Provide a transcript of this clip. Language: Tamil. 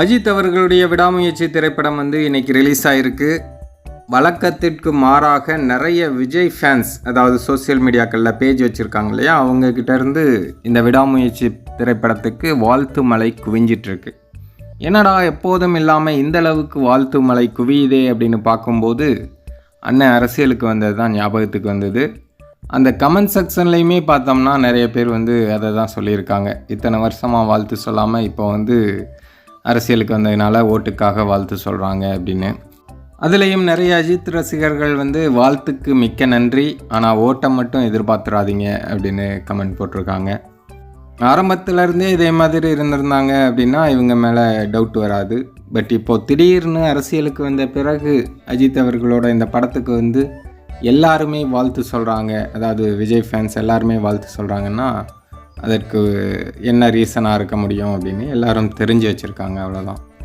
அஜித் அவர்களுடைய விடாமுயற்சி திரைப்படம் வந்து இன்னைக்கு ரிலீஸ் ஆகிருக்கு வழக்கத்திற்கு மாறாக நிறைய விஜய் ஃபேன்ஸ் அதாவது சோஷியல் மீடியாக்களில் பேஜ் வச்சுருக்காங்க இல்லையா? அவங்கக்கிட்டேருந்து இந்த விடாமுயற்சி திரைப்படத்துக்கு வாழ்த்து மலை குவிஞ்சிட்ருக்கு. என்னடா எப்போதும் இல்லாமல் இந்த அளவுக்கு வாழ்த்து மலை குவியுதே அப்படின்னு பார்க்கும்போது அண்ணன் அரசியலுக்கு வந்தது தான் ஞாபகத்துக்கு வந்தது. அந்த கமெண்ட் செக்ஷன்லேயுமே பார்த்தோம்னா நிறைய பேர் வந்து அதை தான் சொல்லியிருக்காங்க. இத்தனை வருஷமாக வாழ்த்து சொல்லாமல் இப்போ வந்து அரசியலுக்கு வந்ததுனால ஓட்டுக்காக வாழ்த்து சொல்கிறாங்க அப்படின்னு. அதுலேயும் நிறைய அஜித் ரசிகர்கள் வந்து வாழ்த்துக்கு மிக்க நன்றி. ஆனால் ஓட்டை மட்டும் எதிர்பார்த்துறாதீங்க அப்படின்னு கமெண்ட் போட்டிருக்காங்க. ஆரம்பத்துலேருந்தே இதே மாதிரி இருந்திருந்தாங்க அப்படின்னா இவங்க மேலே டவுட் வராது. பட் இப்போது திடீர்னு அரசியலுக்கு வந்த பிறகு அஜித் அவர்களோட இந்த படத்துக்கு வந்து எல்லாருமே வாழ்த்து சொல்கிறாங்க அதாவது விஜய் ஃபேன்ஸ் எல்லாருமே வாழ்த்து சொல்கிறாங்கன்னா அதற்கு என்ன ரீசனாக இருக்க முடியும் அப்படின்னு எல்லாரும் தெரிஞ்சு வச்சுருக்காங்க அவ்வளோதான்